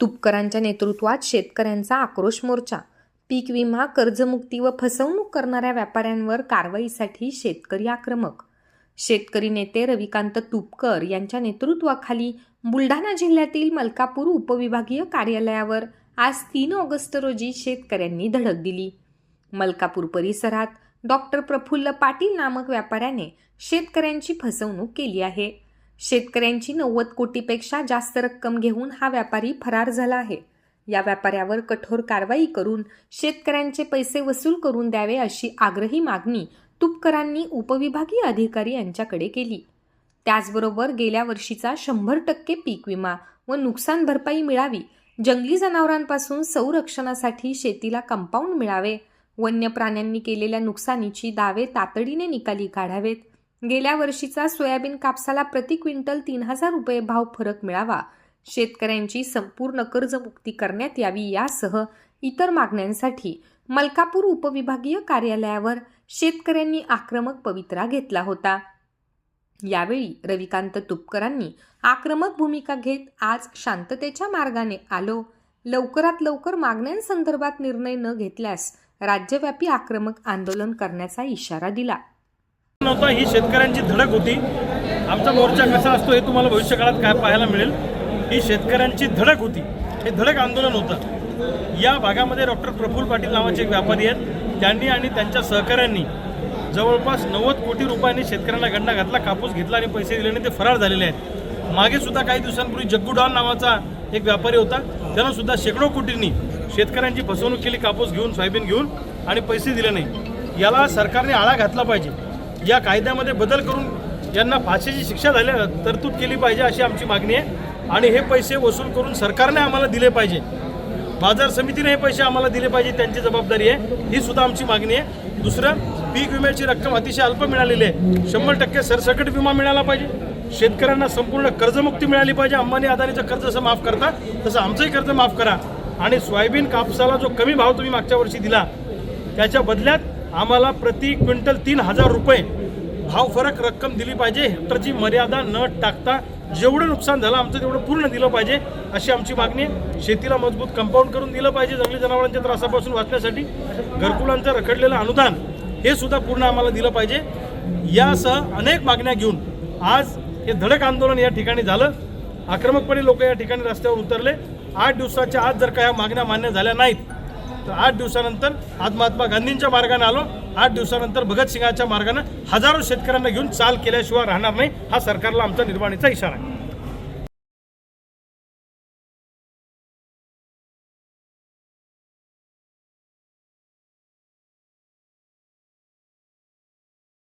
तुपकरांच्या नेतृत्वात शेतकऱ्यांचा आक्रोश मोर्चा. पीक विमा कर्जमुक्ती व फसवणूक करणाऱ्या व्यापाऱ्यांवर कारवाईसाठी शेतकरी आक्रमक. शेतकरी नेते रविकांत तुपकर यांच्या नेतृत्वाखाली बुलढाणा जिल्ह्यातील मलकापूर उपविभागीय कार्यालयावर आज तीन ऑगस्ट रोजी शेतकऱ्यांनी धडक दिली. मलकापूर परिसरात डॉक्टर प्रफुल्ल पाटील नामक व्यापाऱ्याने शेतकऱ्यांची फसवणूक केली आहे. शेतकऱ्यांची नव्वद कोटीपेक्षा जास्त रक्कम घेऊन हा व्यापारी फरार झाला आहे. या व्यापाऱ्यावर कठोर कारवाई करून शेतकऱ्यांचे पैसे वसूल करून द्यावे अशी आग्रही मागणी तुपकरांनी उपविभागीय अधिकारी यांच्याकडे केली. त्याचबरोबर गेल्या वर्षीचा शंभर टक्के पीक विमा व नुकसान भरपाई मिळावी जंगली जनावरांपासून संरक्षणासाठी शेतीला कंपाऊंड मिळावे वन्य प्राण्यांनी केलेल्या नुकसानीची दावे तातडीने निकाली काढावेत. गेल्या वर्षीचा सोयाबीन कापसाला प्रति क्विंटल तीन हजार रुपये भाव फरक मिळावा. शेतकऱ्यांची संपूर्ण कर्जमुक्ती करण्यात यावी यासह इतर मागण्यांसाठी मलकापूर उपविभागीय कार्यालयावर शेतकऱ्यांनी आक्रमक पवित्रा घेतला होता. यावेळी रविकांत तुपकरांनी आक्रमक भूमिका घेत आज शांततेच्या मार्गाने आलो. लवकरात लवकर मागण्यांसंदर्भात निर्णय न घेतल्यास राज्यव्यापी आक्रमक आंदोलन करण्याचा इशारा दिला. नव्हता ही शेतकऱ्यांची धडक होती. आमचा मोर्चा कसा असतो हे तुम्हाला भविष्यकाळात काय पाहायला मिळेल. ही शेतकऱ्यांची धडक होती. हे धडक आंदोलन होतं. या भागामध्ये डॉक्टर प्रफुल्ल पाटील नावाचे एक व्यापारी आहेत. त्यांनी आणि त्यांच्या सहकाऱ्यांनी जवळपास नव्वद कोटी रुपयांनी शेतकऱ्यांना गंडा घातला कापूस घेतला आणि पैसे दिले आणि ते फरार झालेले आहेत. मागे सुद्धा काही दिवसांपूर्वी जग्गू डॉन नावाचा एक व्यापारी होता. त्यानं सुद्धा शेकडो कोटींनी शेतकऱ्यांची फसवणूक केली कापूस घेऊन सोयाबीन घेऊन आणि पैसे दिले नाही. याला सरकारने आळा घातला पाहिजे. या कायद्यामध्ये बदल करून यांना फाशीची शिक्षा झाल्या तरतूद केली पाहिजे अशी आमची मागणी आहे. आणि हे पैसे वसूल करून सरकारने आम्हाला दिले पाहिजे. बाजार समितीने हे पैसे आम्हाला दिले पाहिजे त्यांची जबाबदारी आहे. ही सुद्धा आमची मागणी आहे. दुसरं पीक विम्याची रक्कम अतिशय अल्प मिळालेली आहे. शंभर टक्के सरसकट विमा मिळाला पाहिजे. शेतकऱ्यांना संपूर्ण कर्जमुक्ती मिळाली पाहिजे. अंबानी अदानीचं कर्ज जसं माफ करता तसं आमचंही कर्ज माफ करा. आणि सोयाबीन कापसाला जो कमी भाव तुम्ही मागच्या वर्षी दिला त्याच्या बदल्यात आम्हाला प्रति क्विंटल तीन हजार रुपये भाव फरक रक्कम दिली पाहिजे. हेक्टरची मर्यादा न टाकता जेवढं नुकसान झालं आमचं तेवढं पूर्ण दिलं पाहिजे अशी आमची मागणी आहे. शेतीला मजबूत कंपाऊंड करून दिलं पाहिजे जंगली जनावरांच्या त्रासापासून वाचण्यासाठी. घरकुलांचं रखडलेलं अनुदान हे सुद्धा पूर्ण आम्हाला दिलं पाहिजे. यासह अनेक मागण्या घेऊन आज हे धडक आंदोलन या ठिकाणी झालं. आक्रमकपणे लोक या ठिकाणी रस्त्यावर उतरले. आठ दिवसाच्या आज जर का ह्या मागण्या मान्य झाल्या नाहीत तर आठ दिवसानंतर आज महात्मा गांधींच्या मार्गाने आलो. आठ दिवसानंतर भगतसिंगाच्या मार्गाने हजारो शेतकऱ्यांना घेऊन चाल केल्याशिवाय राहणार नाही. हा सरकारला आमचा निर्वाणीचा इशारा आहे.